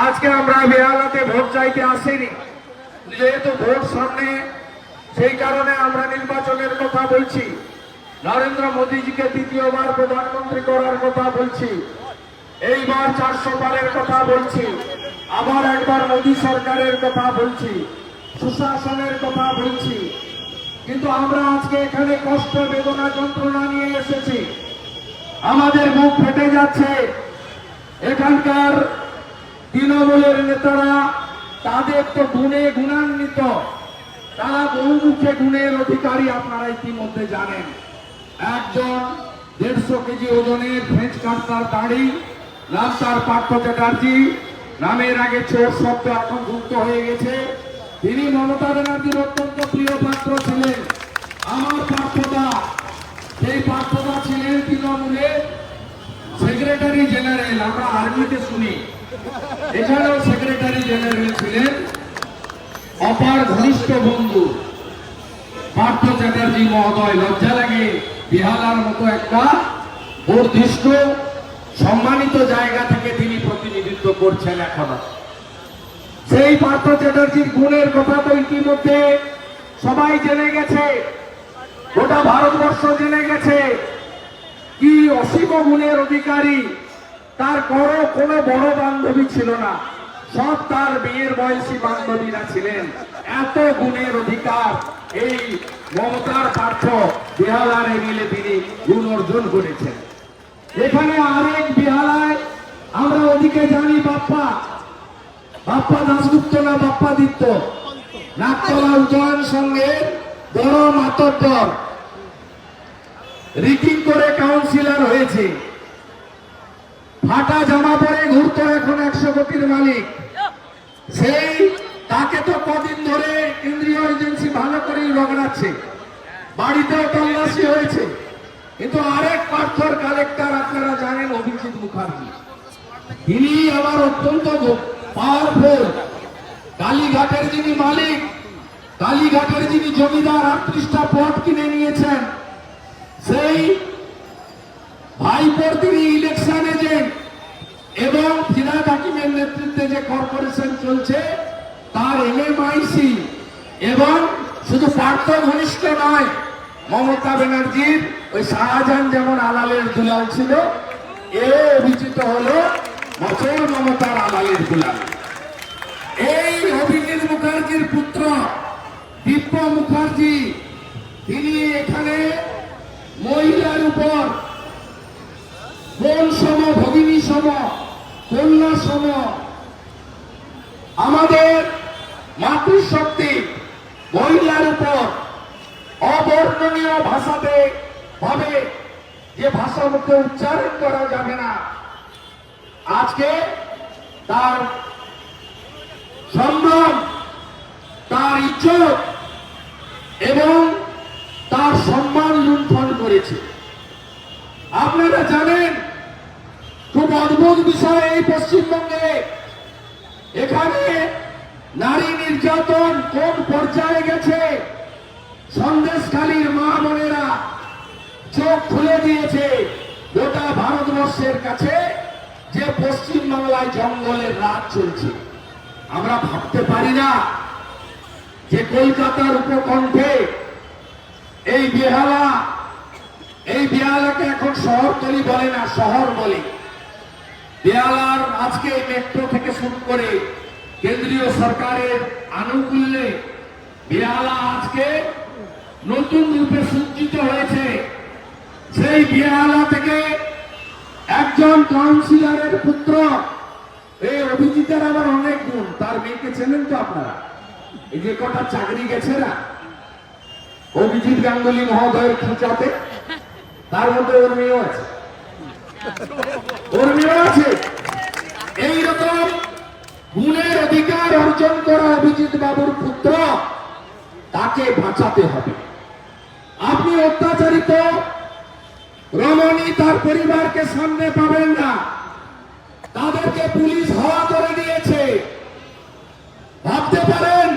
আজকে আমরা বেহালাতে ভোট চাইতে আসিনি। যেহেতু ভোট সামনে, সেই কারণে আমরা নির্বাচনের কথা বলছি। নরেন্দ্র মোদীজিকে দ্বিতীয়বার প্রধানমন্ত্রী করার কথা বলছি। এইবার চারশো পারের কথা বলছি। আবার একবার মোদী সরকারের কথা বলছি। সুশাসনের কথা বলছি। কিন্তু আমরা আজকে এখানে কষ্ট, বেদনা, যন্ত্রণা নিয়ে এসেছি। আমাদের মুখ ফেটে যাচ্ছে। এখানকার তৃণমূলের নেতারা, তাদের তো গুণে গুণান্বিত। তারা বহুমুখে গুণের অধিকারী আপনারা ইতিমধ্যে জানেন। একজন দেড়শো কেজি ওজনের ফ্রেঞ্চ কাটতার দাড়ি, নাম তার পার্থ চ্যাটার্জি। নামের আগে চোর শব্দ এখন যুক্ত হয়ে গেছে। তিনি মমতা ব্যানার্জির অত্যন্ত প্রিয় পাত্র ছিলেন। আমার পার্থদা, সেই পার্থদা ছিলেন তৃণমূলের সেক্রেটারি জেনারেল। আমরা আর্মিতে শুনি। এখানেও সেক্রেটারি জেনারেল ছিলেন অপার ঘনিষ্ঠ বন্ধু পার্থ চ্যাটার্জি মহোদয়। লজ্জা লাগে বিহালার মতো একটা বর্ধিষ্ঠ, সম্মানিত জায়গা থেকে তিনি প্রতিনিধিত্ব করছেন এখনও। সেই পার্থ চ্যাটার্জির গুণের কথা তো ইতিমধ্যে সবাই জেনে গেছে, গোটা ভারতবর্ষ জেনে গেছে। কি অসীম গুণের অধিকারী তার করো কোনো বড় বান্ধবী ছিল না। সব তার বিয়ের বয়সী বান্ধবীরা ছিলেন। এত গুণের অধিকার এই মমতার পার্থ বেহালারে মিলে তিনি গুণ অর্জন করেছেন। এখানে আরেক বেহালায় আমরা ওদিকে জানি বাপ্পা। বাপ্পা দাসগুপ্ত না বাপ্পা দিত্য নাকতলা উজ্জয়ন সঙ্গে বড় মাতব্বর। রিকিং করে কাউন্সিলর হয়েছে। ফাটা জামা পরে ঘুরতো এখন একশো কোটির মালিক। সেই, তাকে তো কদিন ধরে কেন্দ্রীয় এজেন্সি ভালো করেই রগড়াচ্ছে। বাড়িতেও তল্লাশি হয়েছে। কিন্তু আরেক পার্থর কালেক্টর আপনারা জানেন, অভিজিৎ মুখার্জি। তিনি আবার অত্যন্ত পাওয়ারফুল কালীঘাটের যিনি মালিক, কালীঘাটের যিনি জমিদার, আটত্রিশটা প্লট কিনে নিয়েছেন। সেই ভাইপোর তিনি ইলেকশন এজেন্ট এবং ফিরাদ হাকিমের নেতৃত্বে যে কর্পোরেশন চলছে, তার এমএমআইসি এবং শুধু পার্থ ঘনিষ্ঠ নয়, মমতা ব্যানার্জির ওই শাহজাহান যেমন আলালের দুলাল ছিল, এ অভিজিত হলো বছর মমতার আলালের দুলাল। এই অভিজিৎ মুখার্জির পুত্র দিব্য মুখার্জি, তিনি এখানে মহিলার উপর বোন সম, ভগিনী সম কন্যা সম আমাদের মাতৃশক্তি মহিলার উপর অবর্ণনীয় ভাষাতে ভাবে যে ভাষা মুখে উচ্চারণ করা যাবে না। আজকে তার সম্মান তার ইজ্জত এবং তার সম্মান লুণ্ঠন করেছে। আপনারা জানেন অদ্ভুত বিষয় এই পশ্চিমবঙ্গে এখানে নারী নির্যাতন কোন পর্যায়ে গেছে? সন্দেশখালীর মা বোনেরা চোখ খুলে দিয়েছে গোটা ভারতবর্ষের কাছে যে পশ্চিম বাংলায় জঙ্গলের রাত চলছে। আমরা ভাবতে পারি না যে কলকাতার উপকণ্ঠে এই বেহালা, এই বেহালাকে এখন শহরতলি বলে না, শহর বলে। বেহালার আজকে মেট্রো থেকে শুরু করে কেন্দ্রীয় সরকারের আনুকূল্যে বেহালা আজকে নতুন রূপে সজ্জিত হয়েছে। সেই বেহালা থেকে একজন কাউন্সিলরের পুত্র এই অভিজিতের আবার অনেক গুণ, তার মেয়েকে চেনেন তো আপনারা? এই যে কটা চাকরি গেছে না? অভিজিৎ গাঙ্গুলি মহোদয়ের খোঁচাতে, তার মধ্যে ওর মেয়েও আছে। তাদেরকে পুলিশ হওয়া করে দিয়েছে। ভাবতে পারেন,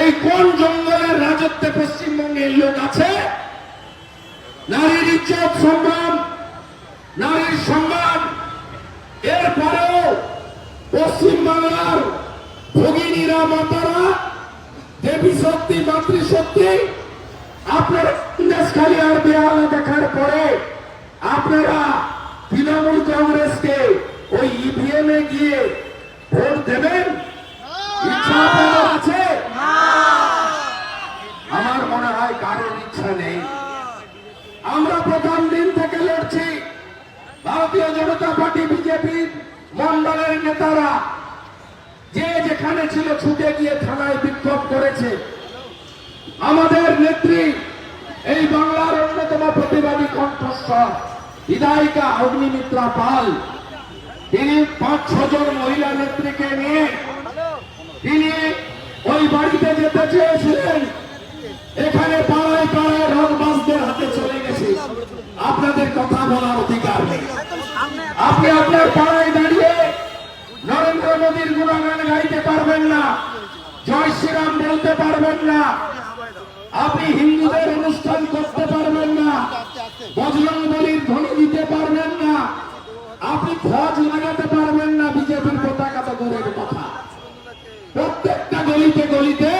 এই কোন জঙ্গলের রাজত্বে পশ্চিমবঙ্গের লোক আছে? নারীর ইজ্জত, সম্মান নারীর সম্মান এরপরেও পশ্চিমবাংলার ভগিনীরা মাতারা দেবী শক্তি মাতৃশক্তি আপনারা খালি আর বেহালা দেখার পরে আপনারা তৃণমূল কংগ্রেসকে ওই ইভিএম এ গিয়ে ভোট দেবেন? ইচ্ছা আছে? আমার মনে হয় কারোর ইচ্ছা নেই। আমরা প্রথম দিন ভারতীয় জনতা পার্টি বিজেপি মন্ডলের নেতারা যে যেখানে ছিল ছুটে গিয়ে থানায় বিক্ষোভ করেছে। আমাদের নেত্রী, এই বাংলার অন্যতম প্রতিবাদী কণ্ঠস্বর, বিধায়িকা অগ্নিমিত্রা পাল। তিনি পাঁচ ছজন মহিলা নেত্রীকে নিয়ে তিনি ওই বাড়িতে যেতে চেয়েছিলেন। এখানে পাড়ায় পাড়ায় রংবাসদের আপনাদের কথা বলার অধিকার নেই। আপনি আপনার পাড়ায় দাঁড়িয়ে নরেন্দ্র মোদীর গুণগান গাইতে পারবেন না, জয় শ্রীরাম বলতে পারবেন না, আপনি হিন্দুদের অনুষ্ঠান করতে পারবেন না, বজরং বলির ধ্বনি দিতে পারবেন না, আপনি ধ্বজ লাগাতে পারবেন না, বিজেপির পতাকা তো দূরের কথা। প্রত্যেকটা গলিতে গলিতে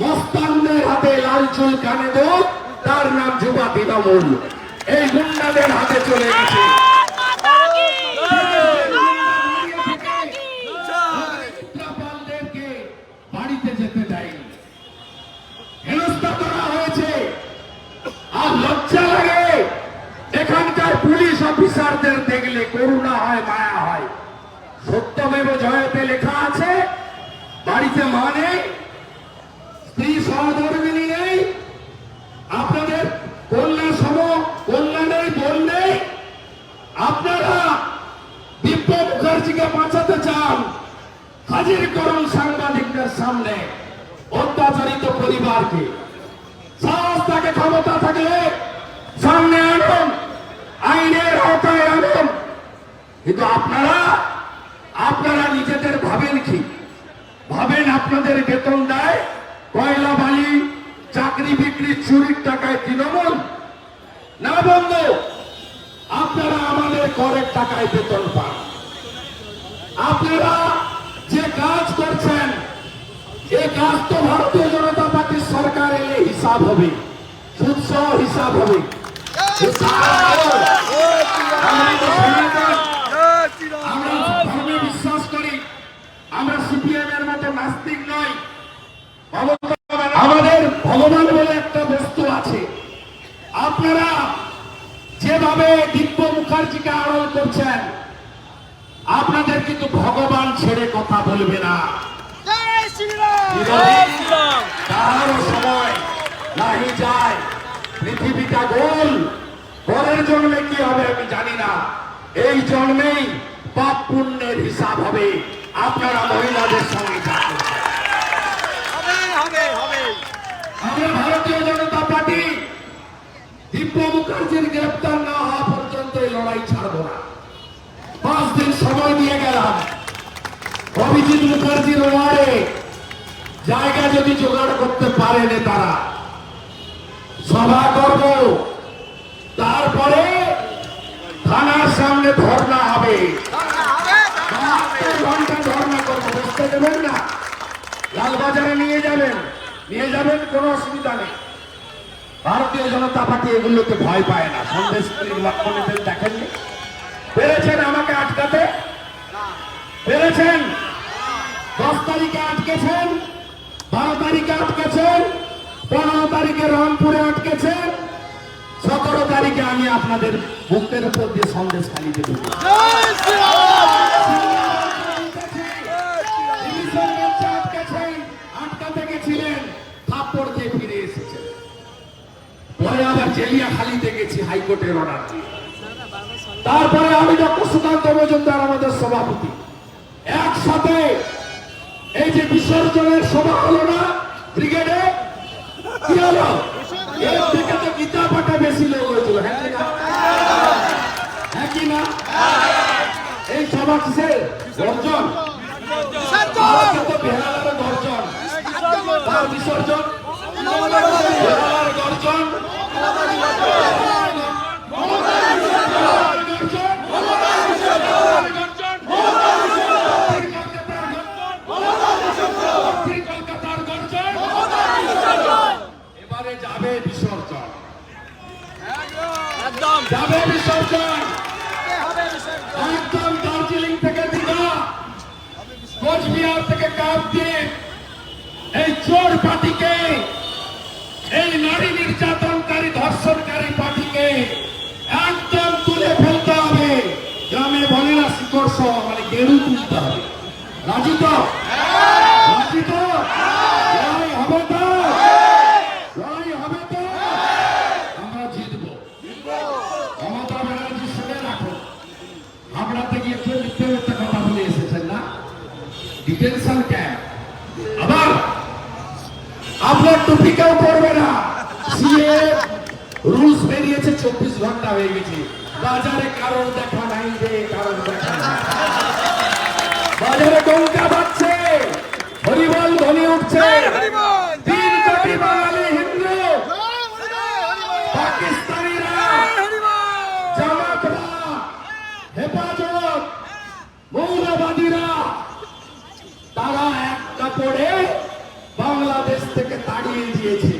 মস্তানদের হাতে লাল চুল কানে দোক তার নাম যুবা তৃণমূল এই গুন্ডাদের হাতে চলে গেছে। এখানকার পুলিশ অফিসারদের দেখলে করুণা হয়, মায়া হয়। জয়তে লেখা আছে, বাড়িতে মা নেই স্ত্রী সহধর্মিনী নেই আপনাদের কন্যা সম কন্যা নেই বোন নেই আপনারা দিব্য মুখার্জিকে বাঁচাতে চান হাজির করুন সাংবাদিকদের সামনে অত্যাচারিত পরিবারকে সাহস থাকে ক্ষমতা থাকলে সামনে আনুন, আইনের আওতায় আনুন। কিন্তু আপনারা আপনারা নিজেদের ভাবেন কি? ভাবেন আপনাদের বেতন দেয় কয়লা বালি, চাকরি বিক্রি, চুরির টাকায় তৃণমূল? না বন্ধু, আপনারা আমাদের করের টাকায় বেতন পান। আপনারা যে কাজ করছেন এই কাজ তো ভারতীয় জনতা পার্টির সরকার এলে হিসাব হবে। সুৎসহ হিসাব হবে। আমরা সিপিএম এর মতো নাস্তিক নই আমাদের ভগবান বলে একটা বস্তু আছে আপনারা যেভাবে দিব্য মুখার্জিকে আড়ল করছেন আপনাদের কিন্তু ভগবান ছেড়ে কথা বলবে না। সময় নাহি যায়। পৃথিবীটা গোল। পরের জন্মে কি হবে আমি জানি না। এই জন্মেই পাপ পুণ্যের হিসাব হবে। আপনারা মহিলাদের সঙ্গে থাকুন হবে হবে হবে। আমরা ভারতীয় জনতা পার্টি দিব্য মুখার্জির গ্রেপ্তার না হওয়া পর্যন্ত এই লড়াই ছাড়ব না। পাঁচ দিন সময় দিয়ে গেলাম। অভিজিৎ মুখার্জির ওয়ার্ডে জায়গা যদি জোগাড় করতে পারে নেতারা সভা করব। তারপরে থানার সামনে ধর্ণা হবে। ঘণ্টা ধর্ণা করব বসতে দেবেন না? লালবাজারে নিয়ে যাবেন। নিয়ে যাবেন, কোনো অসুবিধা নেই। ভারতীয় জনতা পার্টি এগুলোকে ভয় পায় না। সন্দেশ লক্ষণেদের দেখেননি। পেরেছেন আমাকে আটকাতে? পেরেছেন? দশ তারিখে আটকেছেন, বারো তারিখে আটকেছেন, পনেরো তারিখে রংপুরে আটকেছেন, সতেরো তারিখে আমি আপনাদের বুকের উপর দিয়ে সন্দেশ খালি দেবো জয় শ্রীরাম আটকাতে গেছিলেন থাপ্পড় দিয়ে ফিরে এসেছেন পরে আবার জেলিয়া খালিতে গেছি হাইকোর্টের তারপরে আমি ডক্টর সুকান্ত মজুমদার আমাদের সভাপতি। একসাথে এই যে বিসর্জনের সভা হলো না ব্রিগেডে কি হলো? এর থেকে তো গীতা পাঠা বেশি লোক হয়েছিল হ্যাঁ কি না? হ্যাঁ এই সভা কিসের গর্জন। বেহালার গর্জন। তার বিসর্জন। বেহালার গর্জন। গর্জন। যাবে বিসর্জন। একদম। যাবে বিসর্জন। একদম দার্জিলিং থেকে দীঘা কোচবিহার থেকে কাপদ্বীপ এই চোর পার্টিকে এই নারী নির্যাতনকারী ধর্ষণকারী পার্টিকে একদম তুলে ফেলতে হবে। গ্রামে বলে না শিকর্ষ মানে গেরু তুলতে হবে। রাজি তো? হবে তো? ডিটেনশন ক্যাম্প আবার, আপনার টুপি কেউ করবে না। সিএ রুলস বেরিয়েছে, চব্বিশ ঘণ্টা হয়ে গেছে। বাজারে কারণ দেখা নাই রে কারণ দেখা বাজারে গঙ্গা বাড়ছে হরিবল ধ্বনি উঠছে হরিবল! তিন কোটি বাঙালি হিন্দু জয় হরিবল! পাকিস্তানিরা জয় হরিবল! জামাতরা হেফাজত মৌলবাদীরা তারা এক কাপড়ে বাংলাদেশ থেকে তাড়িয়ে দিয়েছে।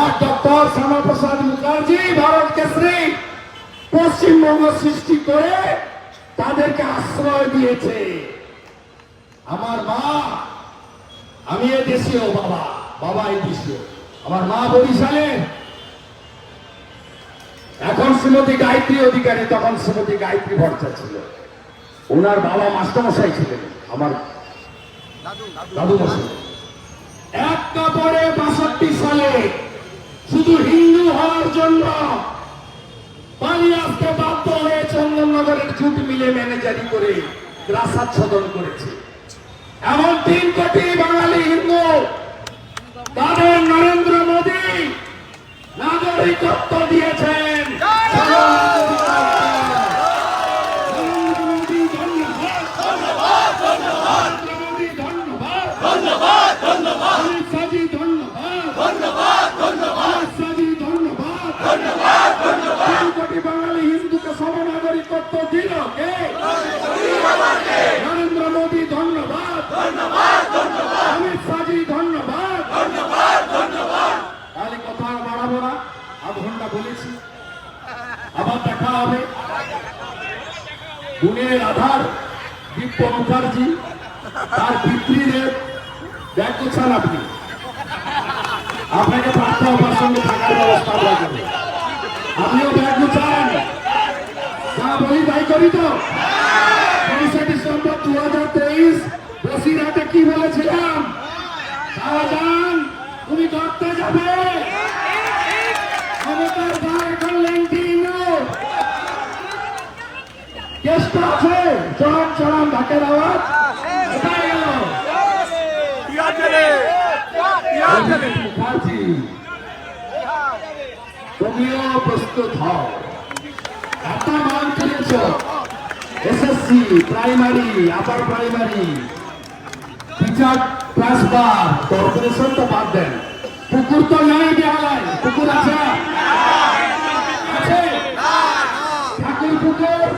আর ডক্টর শ্যামাপ্রসাদ মুখার্জি ভারত কেসরি পশ্চিমবঙ্গ সৃষ্টি করে তাদেরকে আশ্রয় দিয়েছে। আমার মা, আমি দেশীয় বাবা বাবা এই দেশীয়। আমার মা বরিশালের এখন শ্রীমতী গায়ত্রী অধিকারী, তখন শ্রীমতী গায়ত্রী ভট্টাচার্য ছিল। ওনার বাবা মাস্টারমশাই ছিলেন, আমার দাদু মশাই এক কাপড়ে বাষট্টি সালে শুধু হিন্দু হওয়ার জন্য পালিয়ে আসতে বাধ্য হয়ে চন্দননগরের জুট মিলে ম্যানেজারি করে গ্রাসাচ্ছদন করেছে। এমন তিন কোটি বাঙালি হিন্দু, তাদের নরেন্দ্র মোদী নাগরিকত্ব দিয়েছেন নরেন্দ্র মোদী ধন্যবাদ নরেন্দ্র মোদী ধন্যবাদ অমিত শাহজি ধন্যবাদ অমিত শাহজি ধন্যবাদ তিন কোটি বাঙালি হিন্দুকে সমনাগরিকত্ব দিল কে নরেন্দ্র মোদী ধন্যবাদ অমিত শাহজি ধন্যবাদ তাহলে কথা আর বাড়াবো না আধ ঘণ্টা বলেছি আবার দেখা হবে গুণের আধার দীপ্য মুখার্জি, তার পিতৃদের ব্যাগ গোছান আপনি। আপনাকে প্রার্থ আমার সঙ্গে থাকার ব্যবস্থা আমরা আপনিও ব্যাগ গোছান যা বলি তাই করি তো। তেইশে ডিসেম্বর দু হাজার তেইশ, বসিরহাটে কি বলেছিলাম? শাহজাহান, তুমি ধরতে যাবে। কেসটা আছে। চরম চরম ঢাকের আওয়াজ। তুমিও প্রস্তুত হও। এত মান করেছ SSC primary upper primary teacher class বার কর্পোরেশন তো বাদ দেন। পুকুর আছে? ঠাকুর পুকুর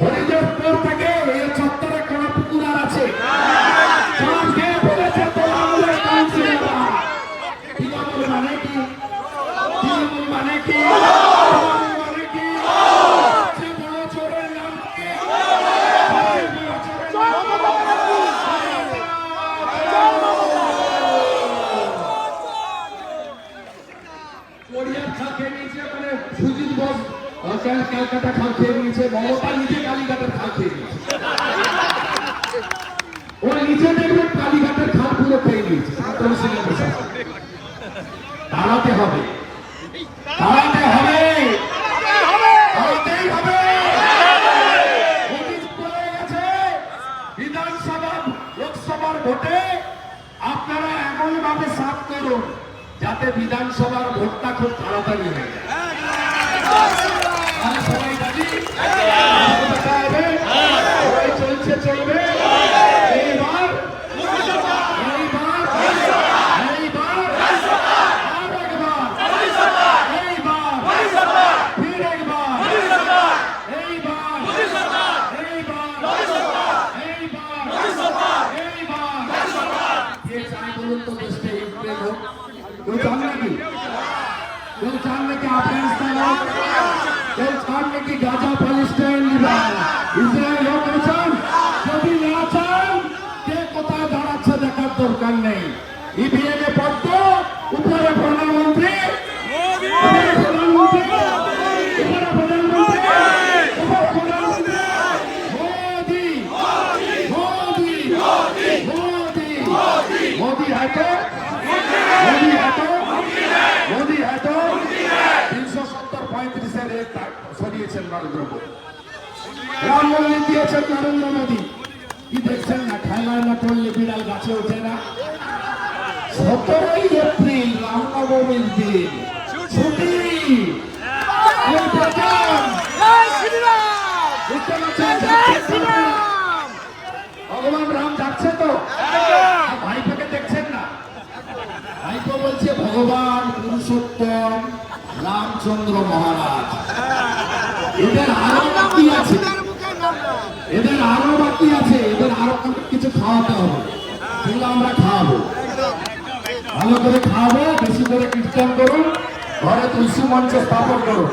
হরিদেবপুর থেকে এই চত্বরে কোন পুকুর আর আছে সব খেয়ে ফেলেছে তৃণমূলের কাউন্সিলররা তৃণমূল মানে কি তৃণমূল মানে কি তৃণমূল মানে কি সবচেয়ে বড় চোরের নাম কি সবচেয়ে বড় চোরের নাম কোরিয়ার খা খেয়ে নিয়েছে মানে সুজিত বোস আহ, ক্যাল- ক্যালকাটা খা খেয়ে নিয়েছে মমতা নিজে কালীঘাটের খা খেয়ে নিয়েছে ওর নিচে দেখবেন কালীঘাটের খা পুরো খেয়ে নিয়েছে সাতম সিংহ প্রশাসন দাঁড়াতে হবে। গাজা প্যালেস্টাইন লিবান। ইসরায়েল হোক যদি না চান কে কোথায় দাঁড়াচ্ছে দেখার দরকার নেই। সরিয়েছেন নরেন্দ্র মোদী। রাম মন্দির দিয়েছেন নরেন্দ্র মোদী। কি দেখছেন না? খেলায় না পড়লে বিড়াল গাছে ওঠে না। সতেরোই এপ্রিল রামনবমীর দিন। ছুটি। ভগবান রাম যাচ্ছে তো? আর ভাইপোকে দেখছেন না? ভাইপো বলছে ভগবান পুরুষোত্তম রামচন্দ্র মহারাজ। এদের আরও বাকি আছে। এদের আরও বাকি আছে। এদের আরও কিছু খাওয়াতে হবে। সেগুলো আমরা খাওয়াবো। ভালো করে খাওয়াবো বেশি করে কীর্তন করুন ঘরে তুলসী মঞ্চ স্থাপন করুন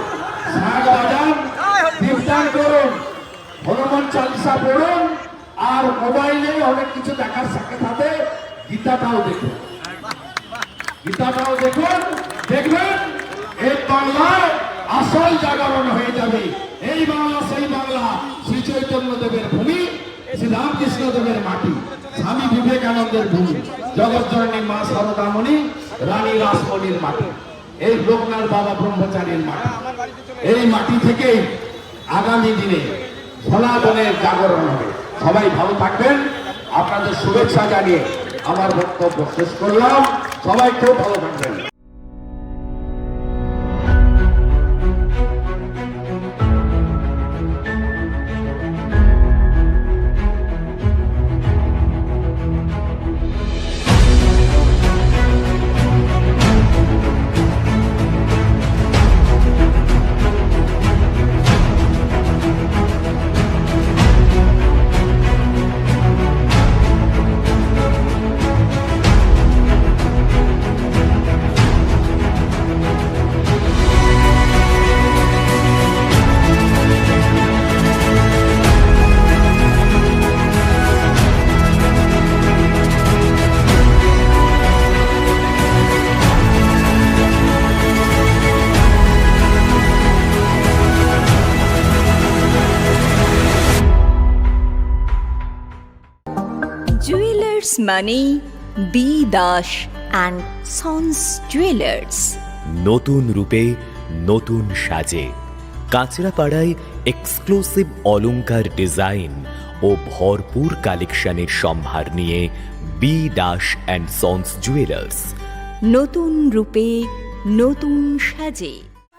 শাক বাজান কীর্তন করুন হনুমান চালিসা পড়ুন আর মোবাইলে অনেক কিছু দেখার সাথে সাথে গীতাটাও দেখুন। গীতাটাও দেখুন দেখবেন এই বাংলায় আসল জাগরণ হয়ে যাবে। এই বাংলা, সেই বাংলা, শ্রী চৈতন্য দেবের ভূমি, শ্রী রামকৃষ্ণ দেবের মাটি, স্বামী বিবেকানন্দের ভূমি জগৎজননী মা সরদামণি, রানী রাসমণির মাটি, এই লোকনাথ বাবা ব্রহ্মচারীর মাটি। এই মাটি থেকেই আগামী দিনে সনাতনের জাগরণ হবে। সবাই ভালো থাকবেন। আপনাদের শুভেচ্ছা জানিয়ে আমার বক্তব্য শেষ করলাম। সবাই খুব ভালো থাকবেন। জুয়েলার্স মানে B Das and sons jewellers নতুন রূপে নতুন সাজে। কাঁচরাপাড়ায় এক্সক্লুসিভ অলংকার ডিজাইন ও ভরপুর কালেকশনের সম্ভার নিয়ে B Das and sons jewellers নতুন রূপে নতুন সাজে।